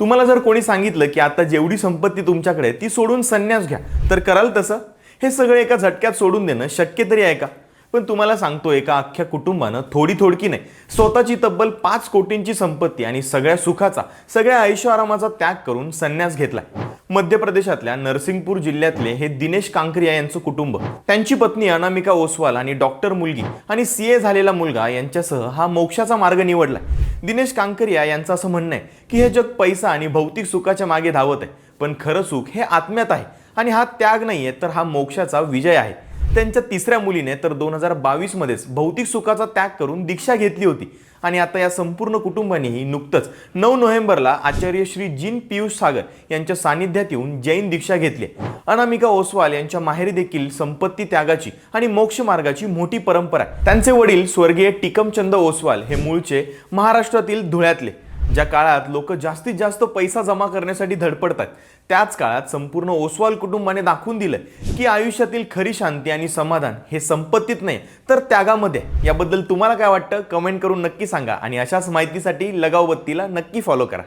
तुम्हाला जर कोणी सांगितलं की आता जेवढी संपत्ती तुमच्याकडे आहे, ती सोडून संन्यास घ्या. तर कराल तसं. हे सगळं एका झटक्यात सोडून देणं शक्य तरी आहे का? पण तुम्हाला सांगतो एका अख्ख्या कुटुंबानं थोडी थोडकी नाही. स्वतःची तब्बल पाच कोटींची संपत्ती आणि सगळ्या सुखाचा सगळ्या ऐशोआरामाचा त्याग करून संन्यास घेतलाय. मध्य प्रदेशातल्या नरसिंगपूर जिल्ह्यातले हे दिनेश कांकरिया यांचं कुटुंब त्यांची पत्नी अनामिका ओसवाल आणि डॉक्टर मुलगी आणि सीए झालेला मुलगा यांच्यासह हा मोक्षाचा मार्ग निवडलाय. दिनेश कांकरिया यांचं असं म्हणणं आहे की हे जग पैसा आणि भौतिक सुखाच्या मागे धावत आहे. पण खरं सुख हे आत्म्यात आहे. आणि हा त्याग नाही आहे तर हा मोक्षाचा विजय आहे. त्यांच्या तिसऱ्या मुलीने तर दोन हजार बावीसमध्येच भौतिक सुखाचा त्याग करून दीक्षा घेतली होती. आणि आता या संपूर्ण कुटुंबानेही नुकतंच नऊ नोव्हेंबरला आचार्य श्री जिन पियुष सागर यांच्या सानिध्यात येऊन जैन दीक्षा घेतली अनामिका ओसवाल यांच्या माहेरी देखील संपत्ती त्यागाची आणि मोक्ष मार्गाची मोठी परंपरा आहे. त्यांचे वडील स्वर्गीय टिकमचंद ओसवाल हे मूळचे महाराष्ट्रातील धुळ्यातले. ज्या काळात लोक जास्तीत जास्त पैसा जमा करण्यासाठी धडपडतात त्याच काळात संपूर्ण ओसवाल कुटुंबाने दाखवून दिलं की आयुष्यातील खरी शांती आणि समाधान हे संपत्तीत नाही. तर त्यागामध्ये याबद्दल तुम्हाला काय वाटतं? कमेंट करून नक्की सांगा आणि अशाच माहितीसाठी लगाव बत्तीला नक्की फॉलो करा.